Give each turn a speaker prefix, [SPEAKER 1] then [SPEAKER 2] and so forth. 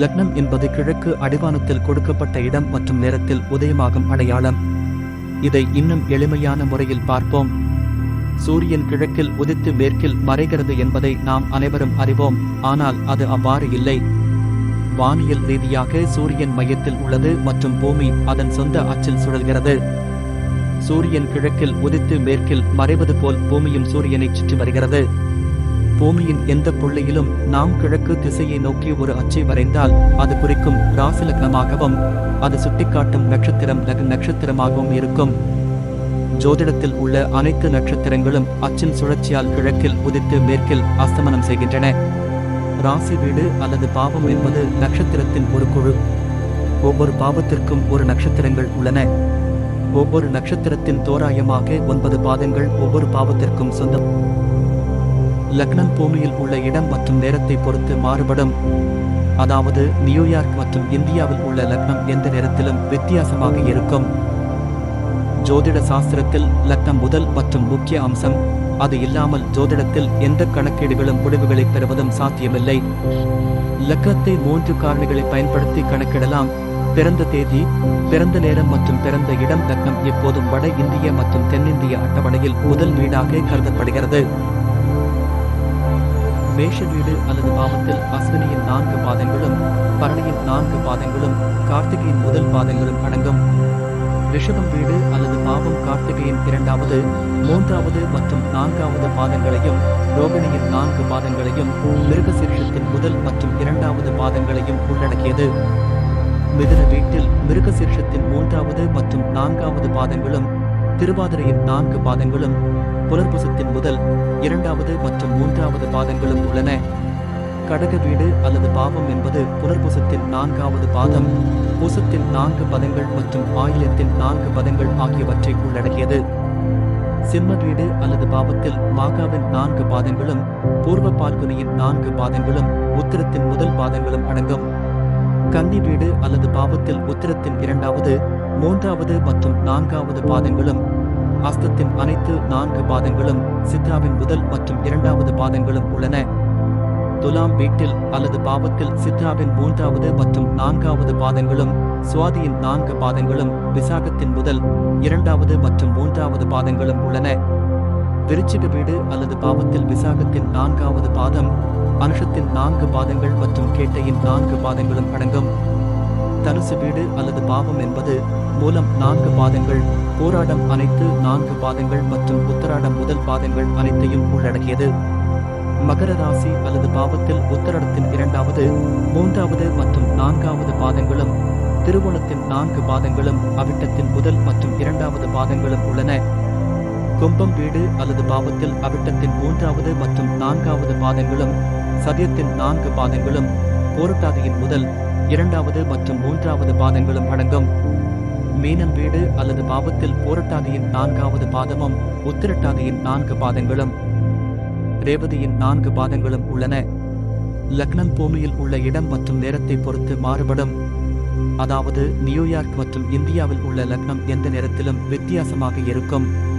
[SPEAKER 1] லக்னம் என்பது கிழக்கு அடிவானத்தில் கொடுக்கப்பட்ட இடம் மற்றும் நேரத்தில் உதயமாகும் அடையாளம். இதை இன்னும் எளிமையான முறையில் பார்ப்போம். சூரியன் கிழக்கில் உதித்து மேற்கில் மறைகிறது என்பதை நாம் அனைவரும் அறிவோம். ஆனால் அது அவ்வாறு இல்லை. வானியல் ரீதியாக சூரியன் மையத்தில் உள்ளது மற்றும் பூமி அதன் சொந்த அச்சில் சுழல்கிறது. சூரியன் கிழக்கில் உதித்து மேற்கில் மறைவது போல் பூமியும் சூரியனை சுற்றி வருகிறது. பூமியின் எந்த புள்ளியிலும் நாம் கிழக்கு திசையை நோக்கி ஒரு அச்சை வரைந்தால் அது குறிக்கும் ராசி லக்னமாகவும் அது சுட்டிக்காட்டும் நட்சத்திரம் லக்ன நட்சத்திரமாகவும் இருக்கும். ஜோதிடத்தில் உள்ள அனைத்து நட்சத்திரங்களும் அச்சின் சுழற்சியால் கிழக்கில் உதித்து மேற்கில் அஸ்தமனம் செய்கின்றன. ராசி வீடு அல்லது பாவம் என்பது நட்சத்திரத்தின் ஒரு குழு. ஒவ்வொரு பாவத்திற்கும் ஒரு நட்சத்திரங்கள் உள்ளன. ஒவ்வொரு நட்சத்திரத்தின் தோராயமாக ஒன்பது பாதங்கள் ஒவ்வொரு பாவத்திற்கும் சொந்தம். லக்னம் பூமியில் உள்ள இடம் மற்றும் நேரத்தை பொறுத்து மாறுபடும். அதாவது நியூயார்க் மற்றும் இந்தியாவில் உள்ள லக்னம் எந்த நேரத்திலும் வித்தியாசமாக இருக்கும். ஜோதிட சாஸ்திரத்தில் லக்னம் முதல் மற்றும் முக்கிய அம்சம் அது இல்லாமல் ஜோதிடத்தில் எந்த கணக்கீடுகளும் முடிவுகளை பெறுவதும் சாத்தியமில்லை. லக்னத்தை மூன்று காரணிகளை பயன்படுத்தி கணக்கிடலாம். பிறந்த தேதி பிறந்த நேரம் மற்றும் பிறந்த இடம் லக்னம் எப்போதும் வட இந்திய மற்றும் தென்னிந்திய அட்டவணையில் முதல் வீடாக கருதப்படுகிறது. மேஷ வீடு அல்லது பாவத்தில் அஸ்வினியின் நான்கு பாதங்களும் பரணியின் நான்கு பாதங்களும் கார்த்திகையின் முதல் பாதங்களும் அடங்கும். ரிஷபம் வீடு அல்லது பாவம் கார்த்திகையின் இரண்டாவது மூன்றாவது மற்றும் நான்காவது பாதங்களையும் ரோகிணியின் நான்கு பாதங்களையும் மிருகசீர்ஷத்தின் முதல் மற்றும் இரண்டாவது பாதங்களையும் உள்ளடக்கியது. மிதுன வீட்டில் மிருகசீர்ஷத்தின் மூன்றாவது மற்றும் நான்காவது பாதங்களும் திருவாதிரையின் நான்கு பாதங்களும் புலர்புசத்தின் முதல் இரண்டாவது மற்றும் மூன்றாவது பாதங்களும் உள்ளன. கடக வீடு அல்லது பாவம் என்பது புனர்புசத்தின் நான்காவது பாதம். புசத்தின் நான்கு பதங்கள் மற்றும் ஆயிலத்தின் நான்கு பதங்கள் ஆகியவற்றை உள்ளடக்கியது. சிம்ம வீடு அல்லது பாவத்தில் மாகாவின் நான்கு பாதங்களும் பூர்வ பால்குனியின் நான்கு பாதங்களும் உத்திரத்தின் முதல் பாதங்களும் அடங்கும். கன்னி வீடு அல்லது பாவத்தில் உத்திரத்தின் இரண்டாவது மூன்றாவது மற்றும் நான்காவது பாதங்களும் அஸ்தத்தின் அனைத்து நான்கு பாதங்களும் சித்ராவின் முதல் மற்றும் இரண்டாவது பாதங்களும் உள்ளன. துலாம் வீட்டில் அல்லது பாவத்தில் சித்ராவின் மூன்றாவது மற்றும் நான்காவது பாதங்களும் சுவாதியின் நான்கு பாதங்களும் விசாகத்தின் முதல் இரண்டாவது மற்றும் மூன்றாவது பாதங்களும் உள்ளன. விருச்சிக வீடு அல்லது பாவத்தில் விசாகத்தின் நான்காவது பாதம் அனுஷத்தின் நான்கு பாதங்கள் மற்றும் கேட்டையின் நான்கு பாதங்களும் அடங்கும். தனுசு வீடு அல்லது பாவம் என்பது மூலம் நான்கு பாதங்கள் போராடம் அனைத்து நான்கு பாதங்கள் மற்றும் உத்தராடம் முதல் பாதங்கள் அனைத்தையும் உள்ளடக்கியது. மகர ராசி அல்லது பாவத்தில் உத்தரடத்தின் இரண்டாவது மூன்றாவது மற்றும் நான்காவது பாதங்களும் திருவோணத்தின் நான்கு பாதங்களும் அவிட்டத்தின் முதல் மற்றும் இரண்டாவது பாதங்களும் உள்ளன. கும்பம் வீடு அல்லது பாவத்தில் அவிட்டத்தின் மூன்றாவது மற்றும் நான்காவது பாதங்களும் சதயத்தின் நான்கு பாதங்களும் போரட்டாதியின் முதல் இரண்டாவது மற்றும் மூன்றாவது பாதங்களும் அடங்கும். மீனம் வீடு அல்லது பாவத்தில் போரட்டாதியின் நான்காவது பாதமும் உத்திரட்டாதியின் நான்கு பாதங்களும். ரேவதியின் நான்கு பாதங்களும் உள்ளன. லக்னம் பூமியில் உள்ள இடம் மற்றும் நேரத்தை பொறுத்து மாறுபடும். அதாவது நியூயார்க் மற்றும் இந்தியாவில் உள்ள லக்னம் எந்த நேரத்திலும் வித்தியாசமாக இருக்கும்.